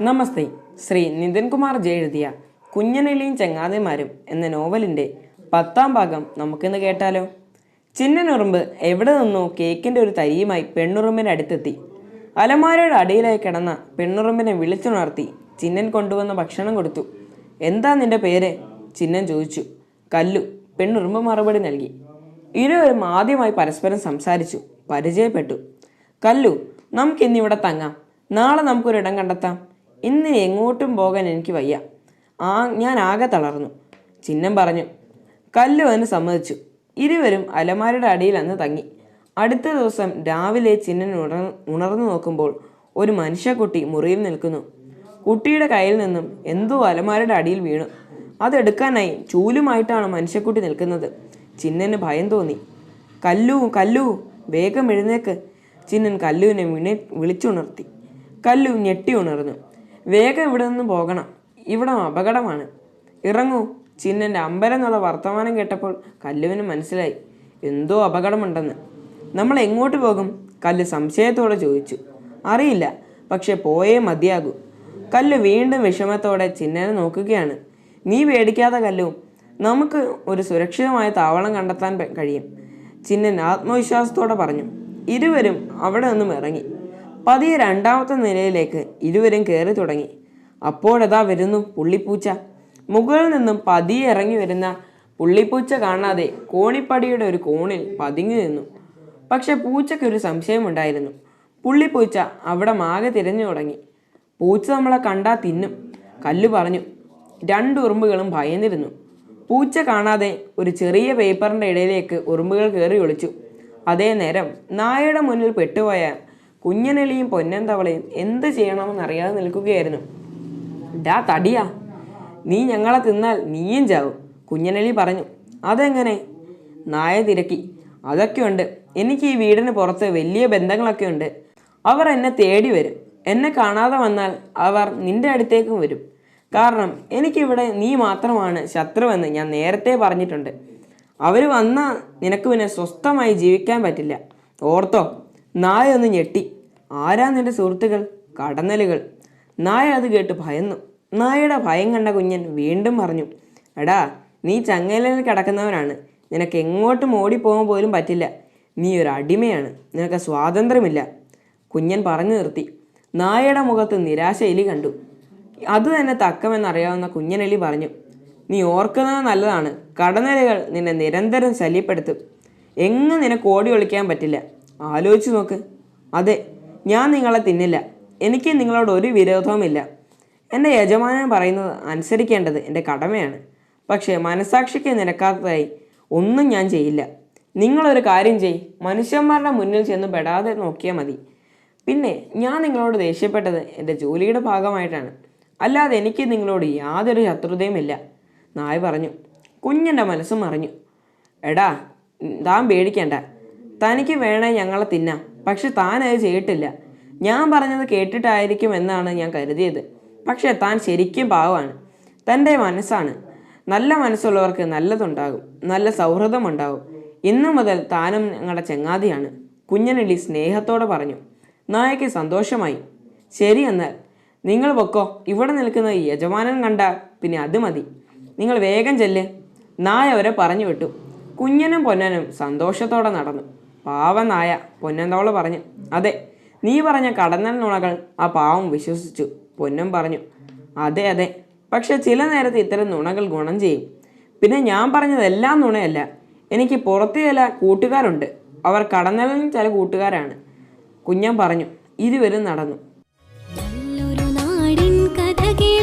നമസ്തേ. Shri നിതിൻകുമാർ J എഴുതിയ കുഞ്ഞനെലിയും ചങ്ങാതിമാരും എന്ന നോവലിന്റെ പത്താം ഭാഗം നമുക്കിന്ന് കേട്ടാലോ? ചിന്നനുറുമ്പ് എവിടെ നിന്നോ കേക്കിന്റെ ഒരു തരിയുമായി പെണ്ണുറുമ്പിന്റെ അടുത്തെത്തി. അലമാരയുടെ അടിയിലായി കിടന്ന പെണ്ണുറുമ്പിനെ വിളിച്ചുണർത്തി ചിന്നൻ കൊണ്ടുവന്ന ഭക്ഷണം കൊടുത്തു. എന്താ നിന്റെ പേര്? ചിന്നൻ ചോദിച്ചു. കല്ലു പെണ്ണുറുമ്പ് മറുപടി നൽകി. ഇരുവരും ആദ്യമായി പരസ്പരം സംസാരിച്ചു. പരിചയപ്പെട്ടു. കല്ലു നമുക്കിന്നിവിടെ തങ്ങാം. നാളെ നമുക്കൊരിടം കണ്ടെത്താം. ഇന്ന് എങ്ങോട്ടും പോകാൻ എനിക്ക് വയ്യ. ആ ഞാൻ ആകെ തളർന്നു. ചിഹ്നം പറഞ്ഞു. കല്ലു വന്ന് സമ്മതിച്ചു. ഇരുവരും അലമാരയുടെ അടിയിൽ അന്ന് തങ്ങി. അടുത്ത ദിവസം രാവിലെ ചിഹ്നൻ ഉണർ ഉണർന്നു നോക്കുമ്പോൾ ഒരു മനുഷ്യക്കുട്ടി മുറിയിൽ നിൽക്കുന്നു. കുട്ടിയുടെ കയ്യിൽ നിന്നും എന്തോ അലമാരയുടെ അടിയിൽ വീണു. അതെടുക്കാനായി ചൂലുമായിട്ടാണ് മനുഷ്യക്കുട്ടി നിൽക്കുന്നത്. ചിന്നന് ഭയം തോന്നി. കല്ലു കല്ലു വേഗം എഴുന്നേക്ക്. ചിന്നൻ കല്ലുവിനെ വിണി വിളിച്ചുണർത്തി. കല്ലു ഞെട്ടി ഉണർന്നു. വേഗം ഇവിടെ നിന്ന് പോകണം. ഇവിടെ അപകടമാണ്. ഇറങ്ങൂ. ചിന്നന്റെ അമ്പരെന്നുള്ള വർത്തമാനം കേട്ടപ്പോൾ കല്ലുവിന് മനസ്സിലായി. എന്തോ അപകടമുണ്ടെന്ന്. നമ്മൾ എങ്ങോട്ട് പോകും? കല്ല് സംശയത്തോടെ ചോദിച്ചു. അറിയില്ല. പക്ഷെ പോയേ മതിയാകൂ. കല്ല് വീണ്ടും വിഷമത്തോടെ ചിന്നനെ നോക്കുകയാണ്. നീ പേടിക്കാതെ കല്ലു. നമുക്ക് ഒരു സുരക്ഷിതമായ താവളം കണ്ടെത്താൻ കഴിയും. ചിന്നൻ ആത്മവിശ്വാസത്തോടെ പറഞ്ഞു. ഇരുവരും അവിടെ നിന്നും ഇറങ്ങി. പതിയെ രണ്ടാമത്തെ നിലയിലേക്ക് ഇരുവരും കയറി തുടങ്ങി. അപ്പോഴതാ വരുന്നു പുള്ളിപ്പൂച്ച. മുകളിൽ നിന്നും പതിയെ ഇറങ്ങി വരുന്ന പുള്ളിപ്പൂച്ച കാണാതെ കോണിപ്പടിയുടെ ഒരു കോണിൽ പതിങ്ങി നിന്നു. പക്ഷെ പൂച്ചയ്ക്കൊരു സംശയമുണ്ടായിരുന്നു പുള്ളിപ്പൂച്ച അവിടെ മാകെ തിരഞ്ഞു തുടങ്ങി. പൂച്ച നമ്മളെ കണ്ടാ തിന്നും. കല്ലു പറഞ്ഞു. രണ്ട് ഉറുമ്പുകളും ഭയന്നിരുന്നു. പൂച്ച കാണാതെ ഒരു ചെറിയ പേപ്പറിന്റെ ഇടയിലേക്ക് ഉറുമ്പുകൾ കയറി ഒളിച്ചു. അതേ നേരം നായയുടെ മുന്നിൽ പെട്ടുപോയ കുഞ്ഞനെളിയും പൊന്നന്തവളയും എന്ത് ചെയ്യണമെന്നറിയാതെ നിൽക്കുകയായിരുന്നു. ഡാ തടിയാ. നീ ഞങ്ങളെ തിന്നാൽ നീയും ചാവും കുഞ്ഞനലി പറഞ്ഞു. അതെങ്ങനെ? നായ തിരക്കി. അതൊക്കെയുണ്ട് എനിക്ക് ഈ വീടിന് പുറത്ത് വലിയ ബന്ധങ്ങളൊക്കെ ഉണ്ട്. അവർ എന്നെ തേടി വരും. എന്നെ കാണാതെ വന്നാൽ അവർ നിന്റെ അടുത്തേക്കും വരും. കാരണം എനിക്കിവിടെ നീ മാത്രമാണ് ശത്രുവെന്ന് ഞാൻ നേരത്തെ പറഞ്ഞിട്ടുണ്ട്. അവർ വന്നാൽ നിനക്ക് പിന്നെ സ്വസ്ഥമായി ജീവിക്കാൻ പറ്റില്ല. ഓർത്തോ. നായ ഒന്ന് ഞെട്ടി. ആരാ നിന്റെ സുഹൃത്തുക്കൾ? കടന്നലുകൾ. നായ അത് കേട്ട് ഭയന്നു. നായയുടെ ഭയം കണ്ട കുഞ്ഞൻ വീണ്ടും പറഞ്ഞു എടാ നീ ചങ്ങലയിൽ കിടക്കുന്നവനാണ്. നിനക്ക് എങ്ങോട്ടും ഓടിപ്പോകാൻ പോലും പറ്റില്ല. നീ ഒരു അടിമയാണ്. നിനക്ക് സ്വാതന്ത്ര്യമില്ല. കുഞ്ഞൻ പറഞ്ഞു നിർത്തി. നായയുടെ മുഖത്ത് നിരാശയിലി കണ്ടു. അത് തന്നെ തക്കമെന്നറിയാവുന്ന കുഞ്ഞനെലി പറഞ്ഞു നീ ഓർക്കുന്നത് നല്ലതാണ്. കടന്നലുകൾ നിന്നെ നിരന്തരം ശല്യപ്പെടുത്തും. എങ്ങും നിനക്ക് ഓടി ഒളിക്കാൻ പറ്റില്ല. ആലോചിച്ച് നോക്ക്. അതെ ഞാൻ നിങ്ങളെ തിന്നില്ല. എനിക്ക് നിങ്ങളോട് ഒരു വിരോധവുമില്ല. എന്റെ യജമാനൻ പറയുന്നത് അനുസരിക്കേണ്ടത് എന്റെ കടമയാണ്. പക്ഷേ മനസാക്ഷിക്ക് നിരക്കാത്തതായി ഒന്നും ഞാൻ ചെയ്യില്ല. നിങ്ങളൊരു കാര്യം ചെയ്. മനുഷ്യന്മാരുടെ മുന്നിൽ ചെന്ന് പെടാതെ നോക്കിയാൽ മതി. പിന്നെ ഞാൻ നിങ്ങളോട് ദേഷ്യപ്പെട്ടത് എന്റെ ജോലിയുടെ ഭാഗമായിട്ടാണ്. അല്ലാതെ എനിക്ക് നിങ്ങളോട് യാതൊരു ശത്രുതയുമില്ല നായ പറഞ്ഞു. കുഞ്ഞെന്റെ മനസ്സും മറിഞ്ഞു. എടാ താൻ പേടിക്കണ്ട. തനിക്ക് വേണേ ഞങ്ങളെ തിന്നാം. പക്ഷെ താൻ അത് ചെയ്തിട്ടില്ല. ഞാൻ പറഞ്ഞത് കേട്ടിട്ടായിരിക്കും എന്നാണ് ഞാൻ കരുതിയത്. പക്ഷേ താൻ ശരിക്കും പാവമാണ്. തന്റെ മനസ്സാണ്. നല്ല മനസ്സുള്ളവർക്ക് നല്ലതുണ്ടാകും. നല്ല സൗഹൃദമുണ്ടാകും ഇന്നു മുതൽ താനും ഞങ്ങളുടെ ചങ്ങാതിയാണ്. കുഞ്ഞനെലി സ്നേഹത്തോടെ പറഞ്ഞു. നായയ്ക്ക് സന്തോഷമായി. ശരി എന്നാൽ. നിങ്ങൾ പൊക്കോ. ഇവിടെ നിൽക്കുന്ന യജമാനൻ കണ്ട പിന്നെ അത് മതി. നിങ്ങൾ വേഗം ചെല്ല്. നായ അവരെ പറഞ്ഞു വിട്ടു. കുഞ്ഞനും പൊന്നനും സന്തോഷത്തോടെ നടന്നു. പാവ പൊന്നന്തോൾ പറഞ്ഞു അതെ നീ പറഞ്ഞ കടന്നൽ നുണകൾ ആ പാവം വിശ്വസിച്ചു പൊന്നും പറഞ്ഞു. അതെ അതെ പക്ഷെ ചില നേരത്ത് ഇത്തരം നുണകൾ ഗുണം ചെയ്യും. പിന്നെ ഞാൻ പറഞ്ഞതെല്ലാം നുണയല്ല. എനിക്ക് പുറത്ത് ചില കൂട്ടുകാരുണ്ട്. അവർ കടന്നലിന് ചില കൂട്ടുകാരാണ്. കുഞ്ഞൻ പറഞ്ഞു. ഇരുവരും നടന്നു. നാടിൻ കഥ കേൾക്കാം